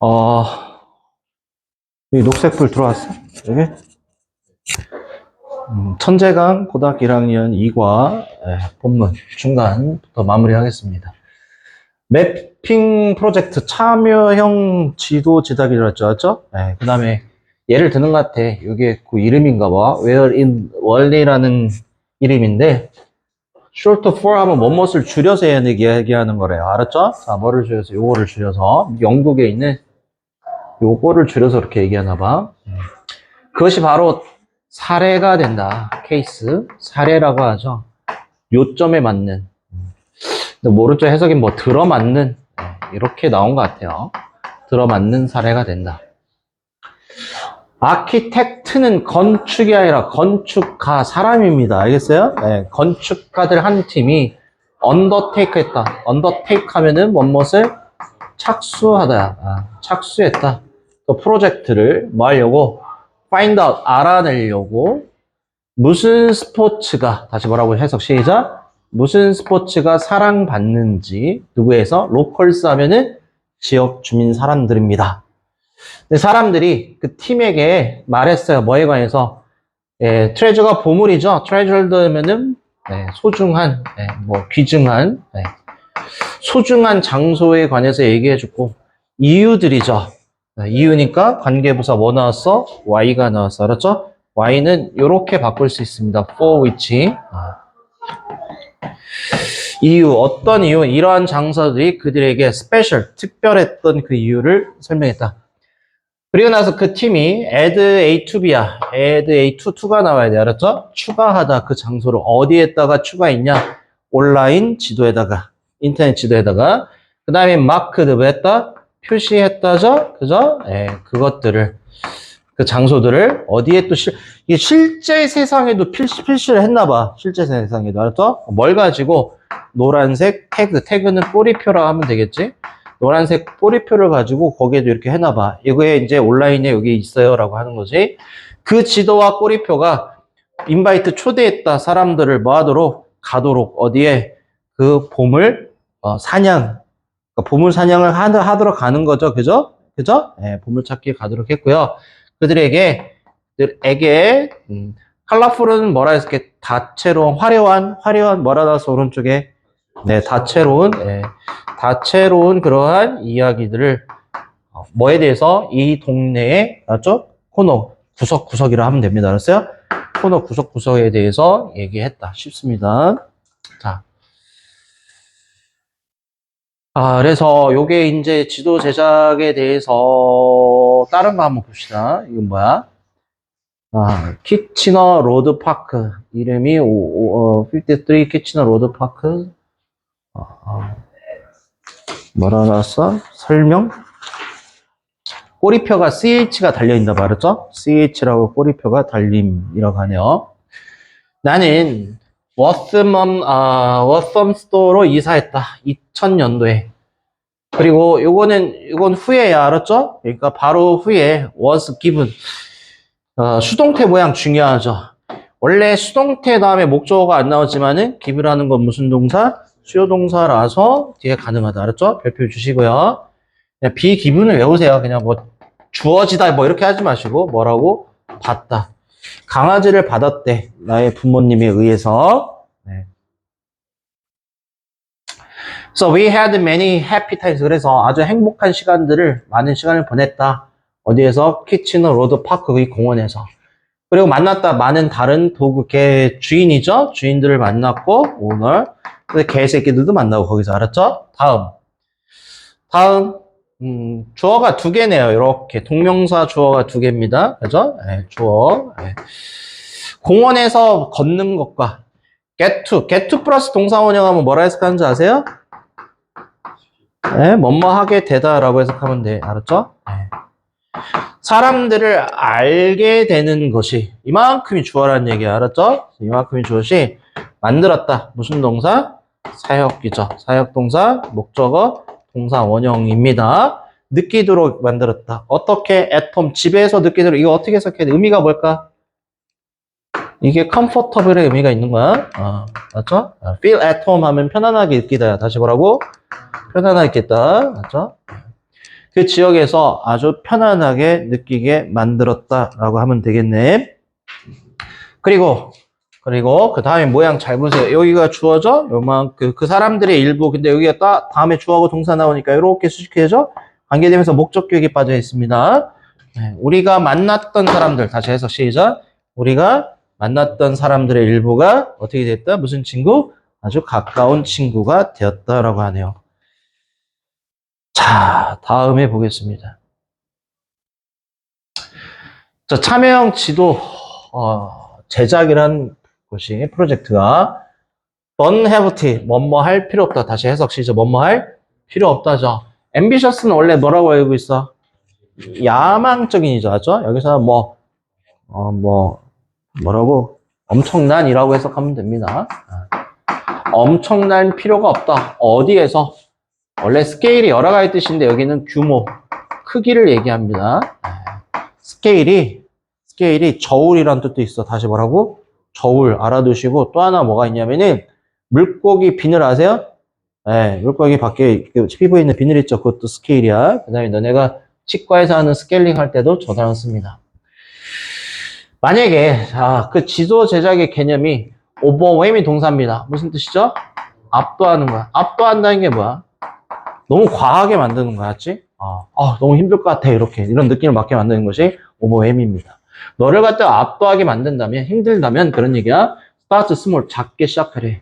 어, 여기 녹색불 들어왔어? 여기? 음, 천재강 고등학교 1학년 2과 예, 본문 중간부터 마무리하겠습니다. 매핑 프로젝트 참여형 지도 지도하기로 했죠? 예, 그 다음에 예를 드는 것 같아. 이게 그 이름인가 봐. Where in 원리라는 이름인데 short for 하면 뭐뭇을 줄여서 얘기- 얘기하는 거래요. 알았죠? 자, 뭐를 줄여서 요거를 줄여서 영국에 있는 요거를 줄여서 이렇게 얘기하나 봐. 음. 그것이 바로 사례가 된다. 케이스. 사례라고 하죠. 요점에 맞는. 음. 모르죠. 해석이 뭐 들어맞는. 네, 이렇게 나온 것 같아요. 들어맞는 사례가 된다. 아키텍트는 건축이 아니라 건축가 사람입니다. 알겠어요? 네, 건축가들 한 팀이 언더테이크 했다. 언더테이크 하면은 뭐뭇을 착수하다. 아, 착수했다. 그 프로젝트를 뭐 하려고? find out, 알아내려고 무슨 스포츠가, 다시 뭐라고 해석 시작. 무슨 스포츠가 사랑받는지 누구에서 로컬스 하면은 지역 주민 사람들입니다. 근데 사람들이 그 팀에게 말했어요. 뭐에 관해서 예, 트레저가 보물이죠. 트레저드면은 네, 소중한, 네, 뭐 귀중한, 네, 소중한 장소에 관해서 얘기해주고 이유들이죠. 네, 이유니까 관계부사 뭐 나왔어? Y가 나왔어. 알았죠? Y는 이렇게 바꿀 수 있습니다. for which. 아. 이유, 어떤 이유, 이러한 장소들이 그들에게 스페셜, 특별했던 그 이유를 설명했다. 그리고 나서 그 팀이 add A to B야. add A to 2가 나와야 돼. 알았죠? 추가하다 그 장소를 어디에다가 추가했냐? 온라인 지도에다가, 인터넷 지도에다가. 그 다음에 마크드 뭐 했다? 표시했다죠? 그죠? 예, 그것들을, 그 장소들을 어디에 또 실, 이게 실제 세상에도 필시, 필시를 했나봐. 실제 세상에도. 알았죠? 뭘 가지고 노란색 태그, 태그는 꼬리표라고 하면 되겠지? 노란색 꼬리표를 가지고 거기에도 이렇게 해놔봐. 이거에 이제 온라인에 여기 있어요 라고 하는 거지. 그 지도와 꼬리표가 인바이트 초대했다 사람들을 뭐 하도록 가도록 어디에 그 보물 어, 사냥 그러니까 보물 사냥을 하, 하도록 가는 거죠. 그죠? 그죠? 네, 보물 찾기에 가도록 했고요. 그들에게 그들에게 음, 컬러풀은 뭐라 했을게 다채로운 화려한 화려한 뭐라 나서 오른쪽에 네 다채로운 예, 다채로운 그러한 이야기들을 어, 뭐에 대해서 이 동네의 알았죠? 코너 구석구석이라 하면 됩니다. 알았어요? 코너 구석구석에 대해서 얘기했다 싶습니다. 자. 아, 그래서 요게 이제 지도 제작에 대해서 다른 거 한번 봅시다. 이건 뭐야? 아, 키치너 로드 파크. 이름이 오, 오, 어, 53 키치너 로드 파크. 아, 아. 뭐라 나왔어? 설명? 꼬리표가 CH가 달려있나 말았죠? CH라고 꼬리표가 달림이라고 하네요. 나는 워스멈, 아, 워썸 스토어로 이사했다. 2000년도에. 그리고 요거는, 이건 후에야, 알았죠? 그러니까 바로 후에 was given. 어, 수동태 모양 중요하죠. 원래 수동태 다음에 목적어가 안 나오지만은 give라는 건 무슨 동사? 수요 동사라서 뒤에 가능하다. 알았죠? 별표 주시고요. 그냥 비기분을 외우세요. 그냥 뭐 주어지다 뭐 이렇게 하지 마시고 뭐라고 받다. 강아지를 받았대. 나의 부모님에 의해서. 네. So we had many happy times. 그래서 아주 행복한 시간들을 많은 시간을 보냈다. 어디에서? 키치너 로드 파크 의 공원에서. 그리고 만났다 많은 다른 도구 개 주인이죠. 주인들을 만났고 오늘 그 개새끼들도 만나고 거기서 알았죠? 다음. 다음. 음, 주어가 두 개네요. 이렇게 동명사 주어가 두 개입니다. 그죠? 네, 주어. 네. 공원에서 걷는 것과 get to, get to 플러스 동사 원형하면 뭐라 해석하는지 아세요? 네, 뭐뭐 하게 되다라고 해석하면 돼. 알았죠? 네. 사람들을 알게 되는 것이 이만큼이 주어라는 얘기야. 알았죠? 이만큼이 주어시 만들었다. 무슨 동사? 사역이죠. 사역동사, 목적어, 동사 원형입니다. 느끼도록 만들었다. 어떻게 애톰 집에서 느끼도록 이거 어떻게 해석해야 돼? 의미가 뭘까? 이게 comfortable의 의미가 있는 거야. 아, 맞죠? 아, feel at home 하면 편안하게 느끼다. 다시 뭐라고? 편안하게 있겠다. 맞죠? 그 지역에서 아주 편안하게 느끼게 만들었다라고 하면 되겠네. 그리고 그리고 그 다음에 모양 잘 보세요. 여기가 주어져 요만 그, 그 사람들의 일부 근데 여기가 따, 다음에 주어하고 동사 나오니까 이렇게 수식해져 관계되면서 목적격이 빠져 있습니다. 네, 우리가 만났던 사람들 다시 해서 시작. 우리가 만났던 사람들의 일부가 어떻게 됐다? 무슨 친구? 아주 가까운 친구가 되었다라고 하네요. 자, 다음에 보겠습니다. 자, 참여형 지도 어, 제작이란 것이 프로젝트가 don't have to 뭐뭐 할 필요 없다. 다시 해석 시죠. 뭐뭐 할 필요 없다죠. ambitious는 원래 뭐라고 알고 있어? 야망적인이죠. 맞죠? 여기서 뭐, 어, 뭐, 뭐라고? 엄청난이라고 해석하면 됩니다. 아. 엄청난 필요가 없다. 어디에서? 원래 스케일이 여러 가지 뜻인데 여기는 규모, 크기를 얘기합니다. 스케일이, 스케일이 저울이란 뜻도 있어. 다시 뭐라고? 저울 알아두시고 또 하나 뭐가 있냐면은 물고기 비늘 아세요? 네, 물고기 밖에 그 피부에 있는 비늘 있죠? 그것도 스케일이야. 그 다음에 너네가 치과에서 하는 스케일링 할 때도 저 단어 씁니다. 만약에 자, 그 지도 제작의 개념이 오버웨임이 동사입니다. 무슨 뜻이죠? 압도하는 거야. 압도한다는 게 뭐야? 너무 과하게 만드는 거야, 맞지? 아, 아, 너무 힘들 것 같아, 이렇게. 이런 느낌을 받게 만드는 것이 오버웨임입니다. 너를 갖다 압도하게 만든다면, 힘들다면 그런 얘기야. start small, 작게 시작하래.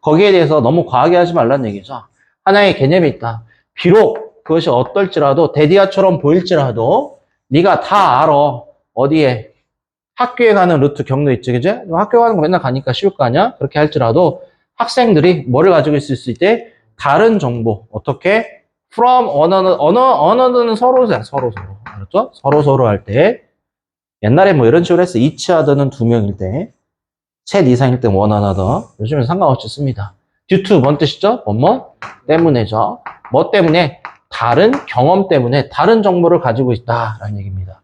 거기에 대해서 너무 과하게 하지 말라는 얘기죠. 하나의 개념이 있다. 비록 그것이 어떨지라도 데디아처럼 보일지라도 네가 다 알아. 어디에? 학교에 가는 루트 경로 있지, 그제? 학교 가는 거 맨날 가니까 쉬울 거 아니야? 그렇게 할지라도 학생들이 뭐를 가지고 있을 수 있대? 다른 정보. 어떻게? from 언어는, 언어, 언어는 서로, 서로, 서로. 알았죠? 서로, 서로 할 때. 옛날에 뭐 이런 식으로 each other는 두 명일 때. 셋 이상일 때 one another. 요즘은 상관없이 씁니다. due 뭔 뜻이죠? 뭐 뭐? 때문에죠. 뭐 때문에? 다른 경험 때문에 다른 정보를 가지고 있다라는 얘기입니다.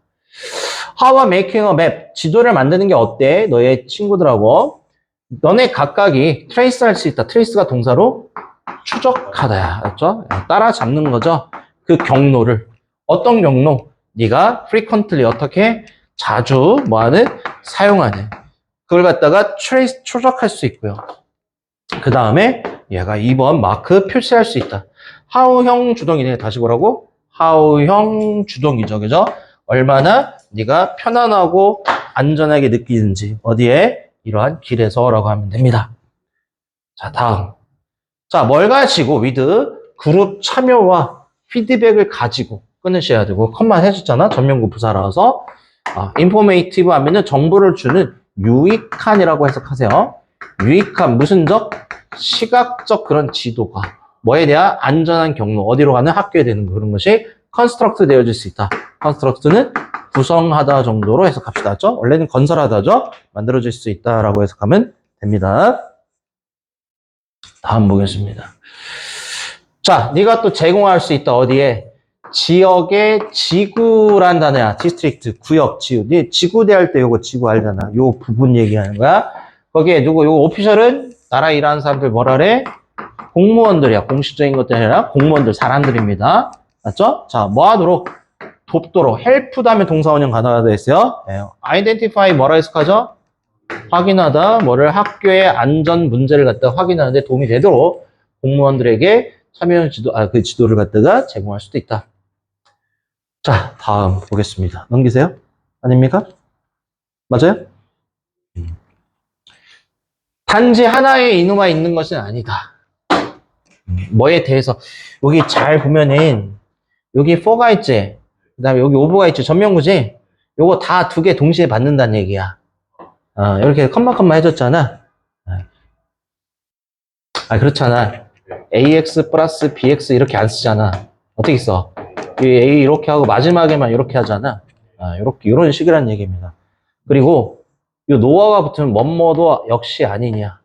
How making a map. 지도를 만드는 게 어때? 너의 친구들하고. 너네 각각이 트레이스 할 수 있다. 트레이스가 동사로 추적하다야. 알았죠? 따라잡는 거죠. 그 경로를. 어떤 경로? 네가 frequently 어떻게 자주 뭐하는 사용하는 그걸 갖다가 트레이스 추적할 수 있고요. 그 다음에 얘가 2번 마크 표시할 수 있다. how형 주동이네. 다시 보라고? how형 주동이죠. 그죠? 얼마나 네가 편안하고 안전하게 느끼는지 어디에 이러한 길에서 라고 하면 됩니다. 자, 다음. 자, 뭘 가지고 위드 그룹 참여와 피드백을 가지고 끊으셔야 되고 컷만 해줬잖아. 전면구 부사라서 아, 인포메이티브 하면은 정보를 주는 유익한이라고 해석하세요. 유익한 무슨 적? 시각적 그런 지도가 뭐에 대한 안전한 경로 어디로 가는 학교에 되는 그런 것이 컨스트럭트 되어질 수 있다. 컨스트럭트는 구성하다 정도로 해석합시다. 죠 원래는 건설하다죠. 만들어질 수 있다라고 해석하면 됩니다. 다음 보겠습니다. 자, 네가 또 제공할 수 있다. 어디에? 지역의 지구란 단어야. 디스트릭트, 구역, 지구. 네 지구 대 할 때 요거 지구 알잖아. 요 부분 얘기하는 거야. 거기에 누구, 요 오피셜은 나라 일하는 사람들 뭐라래? 공무원들이야. 공식적인 것들 아니라 공무원들, 사람들입니다. 맞죠? 자, 뭐 하도록? 돕도록. 헬프 다음에 동사원형 가능하다 했어요. 네. identify 뭐라 해석하죠? 확인하다. 뭐를 학교의 안전 문제를 갖다 확인하는데 도움이 되도록 공무원들에게 참여형 지도, 아, 그 지도를 갖다가 제공할 수도 있다. 자, 다음 보겠습니다. 넘기세요. 아닙니까? 맞아요? 음. 단지 하나의 인후만 있는 것은 아니다. 뭐에 대해서 여기 잘 보면은 여기 4가 있지 그 다음에 여기 오버가 있지 전면구지 요거 다 두 개 동시에 받는다는 얘기야 어, 이렇게 컴마 컴마 해줬잖아 아 그렇잖아 ax 플러스 bx 이렇게 안 쓰잖아 어떻게 써? 이 a 이렇게 하고 마지막에만 이렇게 하잖아 아, 이렇게 이런 식이란 얘기입니다 그리고 이 노어가 붙으면 뭐뭐도 역시 아니냐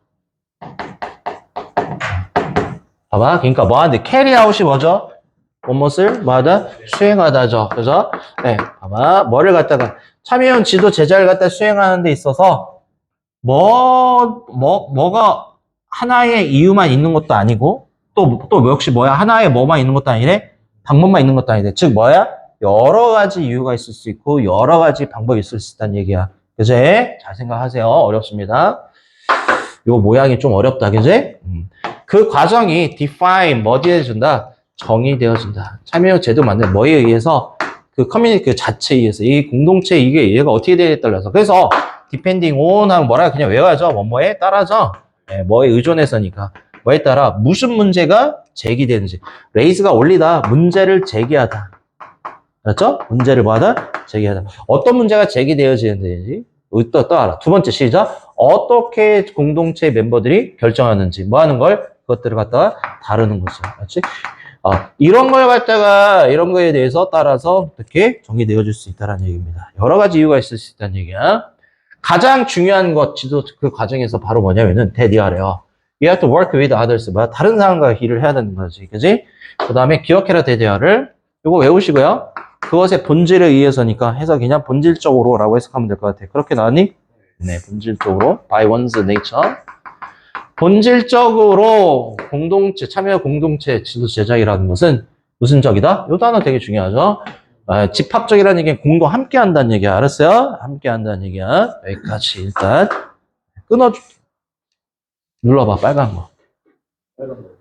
봐봐. 그러니까 뭐하는데 캐리아웃이 뭐죠? 무엇을 뭐하다? 수행하다죠. 그죠? 네. 봐봐. 뭐를 갖다가 참여형 지도 제자를 갖다 수행하는 데 있어서 뭐, 뭐, 뭐가 하나의 이유만 있는 것도 아니고 또, 또 역시 뭐야? 하나의 뭐만 있는 것도 아니래? 방법만 있는 것도 아닌데. 즉, 뭐야? 여러 가지 이유가 있을 수 있고, 여러 가지 방법이 있을 수 있다는 얘기야. 그제? 잘 생각하세요. 어렵습니다. 요 모양이 좀 어렵다. 그제? 음. 그 과정이 define, 뭐 되어준다? 정의되어진다. 참여 제도 만든 뭐에 의해서 그 커뮤니티 그 자체에 의해서 이 공동체 이게 얘가 어떻게 되냐에 따라서 그래서 depending on 하면 뭐라 그냥 외워야죠. 뭐뭐에 따라서 예, 뭐에 의존해서니까 뭐에 따라 무슨 문제가 제기되는지 raise가 올리다 문제를 제기하다 그렇죠? 문제를 뭐하다 제기하다 어떤 문제가 제기되어지는지 또, 또 알아 두 번째 시작 어떻게 공동체 멤버들이 결정하는지 뭐 하는 걸 그것들을 갖다가 다루는 거죠 그렇지? 어, 이런 걸 갖다가 이런 거에 대해서 따라서 어떻게 정의되어질 수 있다는 얘기입니다. 여러 가지 이유가 있을 수 있다는 얘기야. 가장 중요한 것 지도 그 과정에서 바로 뭐냐면은 대디하래요. You have to work with others. 뭐 다른 사람과 일을 해야 되는 거지, 그지? 그 다음에 기억해라 대디하를 이거 외우시고요. 그것의 본질에 의해서니까 해서 그냥 본질적으로 라고 해석하면 될 것 같아. 그렇게 나왔니? 네, 본질적으로 by one's nature. 본질적으로 공동체, 참여 공동체 지도 제작이라는 것은 무슨 적이다? 요 단어 되게 중요하죠? 아, 집합적이라는 얘기는 공동 함께 한다는 얘기야. 알았어요? 함께 한다는 얘기야. 여기까지 일단 끊어줄게. 눌러봐, 빨간 거. 빨간 거.